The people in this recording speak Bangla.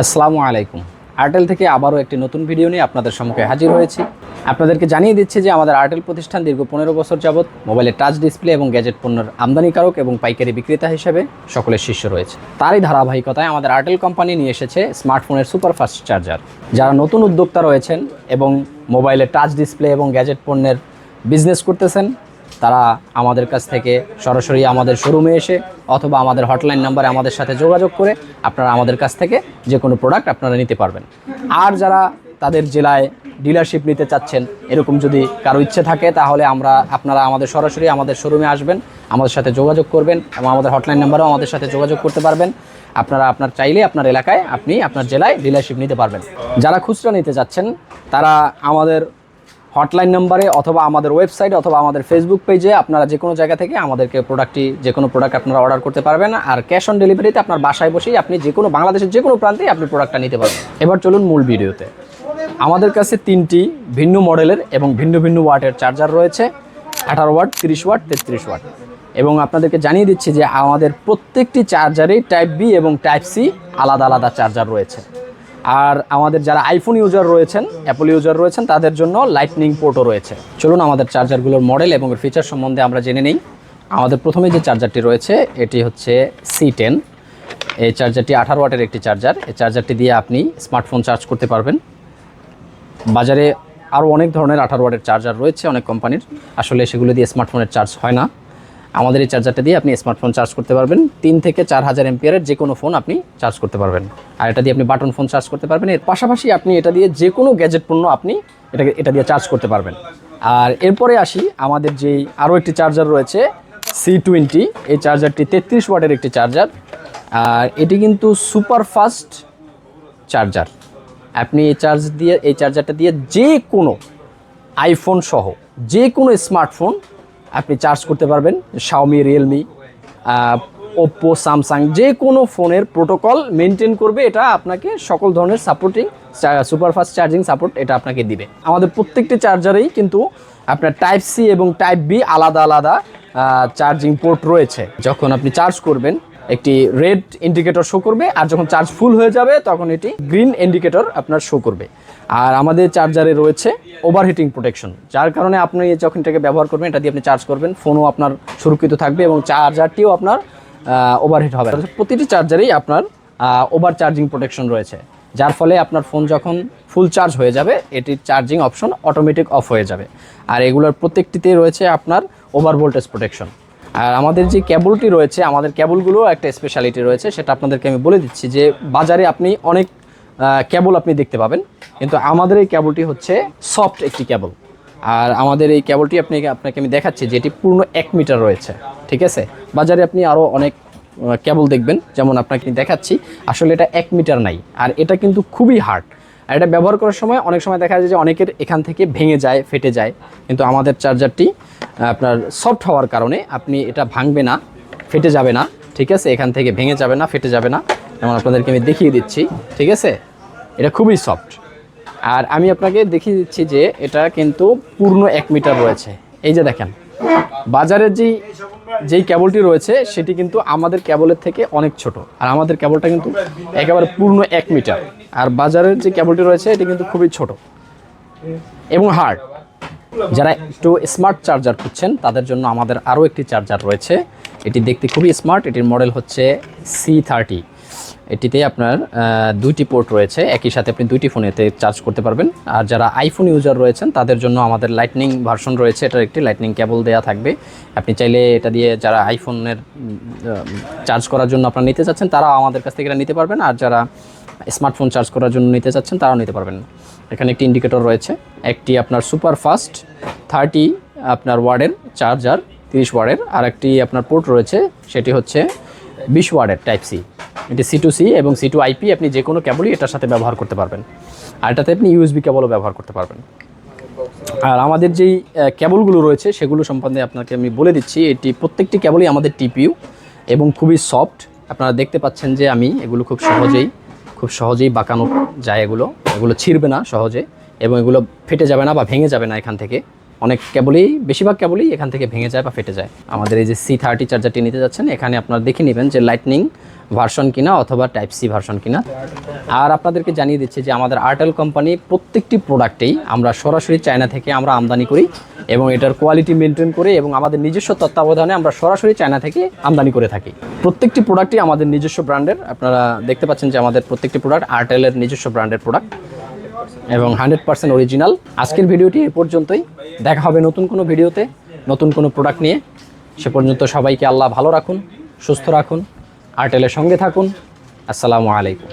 আসসালামু আলাইকুম। আর্টেল থেকে আবারও একটি নতুন ভিডিও নিয়ে আপনাদের সম্মুখে হাজির হয়েছি। আপনাদেরকে জানিয়ে দিচ্ছি যে আমাদের আর্টেল প্রতিষ্ঠান দীর্ঘ পনেরো বছর যাবৎ মোবাইলের টাচ ডিসপ্লে এবং গ্যাজেট পণ্যের আমদানিকারক এবং পাইকারি বিক্রেতা হিসেবে সকলের শীর্ষ রয়েছে। তারই ধারাবাহিকতায় আমাদের আর্টেল কোম্পানি নিয়ে এসেছে স্মার্টফোনের সুপারফাস্ট চার্জার যারা নতুন উদ্যোক্তা রয়েছেন এবং মোবাইলের টাচ ডিসপ্লে এবং গ্যাজেট পণ্যের বিজনেস করতেছেন তারা আমাদের কাছ থেকে সরাসরি আমাদের শোরুমে এসে অথবা আমাদের হটলাইন নাম্বারে আমাদের সাথে যোগাযোগ করে আপনারা আমাদের কাছ থেকে যে কোনো প্রোডাক্ট আপনারা নিতে পারবেন। আর যারা তাদের জেলায় ডিলারশিপ নিতে চাচ্ছেন, এরকম যদি কারও ইচ্ছে থাকে, তাহলে আমরা, আপনারা আমাদের সরাসরি আমাদের শোরুমে আসবেন, আমাদের সাথে যোগাযোগ করবেন এবং আমাদের হটলাইন নাম্বারেও আমাদের সাথে যোগাযোগ করতে পারবেন। আপনারা আপনার চাইলে আপনার এলাকায় আপনি আপনার জেলায় ডিলারশিপ নিতে পারবেন। যারা খুচরা নিতে চাচ্ছেন, তারা আমাদের হটলাইন নাম্বারে অথবা আমাদের ওয়েবসাইট অথবা আমাদের ফেসবুক পেজে আপনারা যে কোনো জায়গা থেকে আমাদেরকে প্রোডাক্টটি যে কোনো প্রোডাক্ট আপনারা অর্ডার করতে পারবেন। আর ক্যাশ অন ডেলিভারিতে আপনার বাসায় বসেই আপনি যে কোনো বাংলাদেশের যে কোনো প্রান্তেই আপনি প্রোডাক্টটা নিতে পারবেন। এবার চলুন মূল ভিডিওতে। আমাদের কাছে তিনটি ভিন্ন মডেলের এবং ভিন্ন ভিন্ন ওয়াটের চার্জার রয়েছে। আঠারো ওয়াট, তিরিশ ওয়াট, তেত্রিশ ওয়াট। এবং আপনাদেরকে জানিয়ে দিচ্ছি যে আমাদের প্রত্যেকটি চার্জারেই টাইপ বি এবং টাইপ সি আলাদা আলাদা চার্জার রয়েছে। আর আমাদের যারা আইফোন ইউজার রয়েছেন অ্যাপল ইউজার রয়েছেন, তাদের জন্য লাইটনিং পোর্টও রয়েছে। চলুন আমাদের চার্জারগুলোর মডেল এবং ফিচার সম্বন্ধে আমরা জেনে নিই। আমাদের প্রথমে যে চার্জারটি রয়েছে, এটি হচ্ছে সি টেন এই চার্জারটি আঠারো ওয়াটের একটি চার্জার এই চার্জারটি দিয়ে আপনি স্মার্টফোন চার্জ করতে পারবেন। বাজারে আরও অনেক ধরনের আঠারো ওয়াটের চার্জার রয়েছে অনেক কোম্পানির আসলে সেগুলো দিয়ে স্মার্টফোনের চার্জ হয় না। আমাদের এই চার্জারটা দিয়ে আপনি স্মার্টফোন চার্জ করতে পারবেন। তিন থেকে চার হাজার এমপিয়ারের যে কোনো ফোন আপনি চার্জ করতে পারবেন। আর এটা দিয়ে আপনি বাটন ফোন চার্জ করতে পারবেন। এর পাশাপাশি আপনি এটা দিয়ে যে কোনো গ্যাজেট পণ্য আপনি এটাকে, এটা দিয়ে চার্জ করতে পারবেন। আর এরপরে আসি, আমাদের যেই আরও একটি চার্জার রয়েছে সি টোয়েন্টি এই চার্জারটি তেত্রিশ ওয়াটের একটি চার্জার আর এটি কিন্তু সুপার ফাস্ট চার্জার আপনি এই চার্জ দিয়ে, এই চার্জারটা দিয়ে যে কোনো আইফোন সহ যে কোনো স্মার্টফোন আপনি চার্জ করতে পারবেন শাওমি রিয়েলমি ওপ্পো স্যামসাং যে কোনো ফোনের প্রোটোকল মেনটেন করবে, এটা আপনাকে সকল ধরনের সাপোর্টিং সুপারফাস্ট চার্জিং সাপোর্ট এটা আপনাকে দিবে। আমাদের প্রত্যেকটি চার্জারেই কিন্তু আপনার টাইপ সি এবং টাইপ বি আলাদা আলাদা চার্জিং পোর্ট রয়েছে। যখন আপনি চার্জ করবেন একটি রেড ইন্ডিকেটর শো করবে, আর যখন চার্জ ফুল হয়ে যাবে, তখন এটি গ্রিন ইন্ডিকেটর আপনার শো করবে। আর আমাদের চার্জারে রয়েছে ওভারহিটিং প্রোটেকশন যার কারণে আপনি যখন এটাকে ব্যবহার করবেন, এটা দিয়ে আপনি চার্জ করবেন ফোনও আপনার সুরক্ষিত থাকবে এবং চার্জারটিও আপনার ওভারহিট হবে। প্রতিটি চার্জারেই আপনার ওভার চার্জিং প্রোটেকশন রয়েছে, যার ফলে আপনার ফোন যখন ফুল চার্জ হয়ে যাবে, এটির চার্জিং অপশন অটোমেটিক অফ হয়ে যাবে। আর এগুলোর প্রত্যেকটিতেই রয়েছে আপনার ওভার ভোল্টেজ প্রোটেকশন আর আমাদের যে ক্যাবলটি রয়েছে, আমাদের কেবলগুলো একটা স্পেশালিটি রয়েছে, সেটা আপনাদেরকে আমি বলে দিচ্ছি যে বাজারে আপনি অনেক ক্যাবল আপনি দেখতে পাবেন। কিন্তু আমাদের এই ক্যাবলটি হচ্ছে সফট একটি ক্যাবল আর আমাদের এই ক্যাবলটি আপনি, আপনাকে আমি দেখাচ্ছি যে এটি পূর্ণ এক মিটার রয়েছে, ঠিক আছে? বাজারে আপনি আরও অনেক ক্যাবল দেখবেন, যেমন আপনাকে দেখাচ্ছি। আসলে এটা এক মিটার নাই, আর এটা কিন্তু খুবই হার্ড আর এটা ব্যবহার করার সময় অনেক সময় দেখা যায় যে অনেকের এখান থেকে ভেঙে যায়, ফেটে যায়। কিন্তু আমাদের চার্জারটি আপনার সফট হওয়ার কারণে আপনি এটা ভাঙবে না, ফেটে যাবে না, ঠিক আছে? এখান থেকে ভেঙে যাবে না, ফেটে যাবে না। যেমন আপনাদেরকে আমি দেখিয়ে দিচ্ছি, ঠিক আছে? এটা খুবই সফট আর আমি আপনাকে দেখিয়ে দিচ্ছি যে এটা কিন্তু পূর্ণ এক মিটার রয়েছে। এই যে দেখেন, বাজারের যেই যেই ক্যাবলটি রয়েছে, সেটি কিন্তু আমাদের ক্যাবলের থেকে অনেক ছোট। আর আমাদের ক্যাবলটা কিন্তু একেবারে পূর্ণ এক মিটার। আর বাজারের যে ক্যাবলটি রয়েছে, এটি কিন্তু খুবই ছোট। এবং হার্ড। যারা একটু স্মার্ট চার্জার খুঁজছেন, তাদের জন্য আমাদের আরও একটি চার্জার রয়েছে। এটি দেখতে খুবই স্মার্ট এটির মডেল হচ্ছে সি থার্টি এটিতে আপনার দুইটি পোর্ট রয়েছে। একই সাথে আপনি দুইটি ফোনেতে চার্জ করতে পারবেন। আর যারা আইফোন ইউজার রয়েছেন, তাদের জন্য আমাদের লাইটনিং ভার্সন রয়েছে। এটার একটি লাইটনিং কেবল দেওয়া থাকবে। আপনি চাইলে এটা দিয়ে যারা আইফোনের চার্জ করার জন্য আপনারা নিতে চাচ্ছেন, তারাও আমাদের কাছ থেকে এটা নিতে পারবেন। আর যারা স্মার্টফোন চার্জ করার জন্য নিতে চাচ্ছেন, তারাও নিতে পারবেন। এখানে একটি ইন্ডিকেটর রয়েছে। একটি আপনার সুপার ফাস্ট থার্টি আপনার ওয়ার্ডের চার্জার তিরিশ ওয়ার্ডের। আর একটি আপনার পোর্ট রয়েছে, সেটি হচ্ছে বিশ ওয়ার্ডের টাইপ সি এটি সি টু সি এবং সি টু আইপি আপনি যে কোনো কেবলই এটার সাথে ব্যবহার করতে পারবেন। আর এটাতে আপনি ইউএসবি কেবলও ব্যবহার করতে পারবেন। আর আমাদের যেই কেবলগুলো রয়েছে, সেগুলো সম্বন্ধে আপনাকে আমি বলে দিচ্ছি, এটি প্রত্যেকটি কেবলই আমাদের টিপিউ এবং খুবই সফট আপনারা দেখতে পাচ্ছেন যে আমি এগুলো খুব সহজেই খুব সহজেই বাঁকানো যায় এগুলো। এগুলো ছিঁড়বে না সহজে এবং এগুলো ফেটে যাবে না বা ভেঙে যাবে না এখান থেকে। অনেক কেবলই বেশিরভাগ কেবলই এখান থেকে ভেঙে যায় বা ফেটে যায়। আমাদের এই যে সি থার্টি চার্জারটি নিতে যাচ্ছেন, এখানে আপনারা দেখে নেবেন যে লাইটনিং ভার্সন কিনা অথবা টাইপ সি ভার্সন কিনা। আর আপনাদেরকে জানিয়ে দিচ্ছি যে আমাদের আর্টেল কোম্পানি প্রত্যেকটি প্রোডাক্টেই আমরা সরাসরি চায়না থেকে আমরা আমদানি করি এবং এটার কোয়ালিটি মেনটেন করে এবং আমাদের নিজস্ব তত্ত্বাবধানে আমরা সরাসরি চায়না থেকে আমদানি করে থাকি। প্রত্যেকটি প্রোডাক্টই আমাদের নিজস্ব ব্র্যান্ডের আপনারা দেখতে পাচ্ছেন যে আমাদের প্রত্যেকটি প্রোডাক্ট আর্টেলের নিজস্ব ব্র্যান্ডের প্রোডাক্ট এবং হান্ড্রেড পার্সেন্ট অরিজিনাল আজকের ভিডিওটি এ পর্যন্তই। দেখা হবে নতুন কোনো ভিডিওতে, নতুন কোনো প্রোডাক্ট নিয়ে। সে পর্যন্ত সবাইকে আল্লাহ ভালো রাখুন, সুস্থ রাখুন। আর্টেলের সঙ্গে থাকুন। আসসালামু আলাইকুম।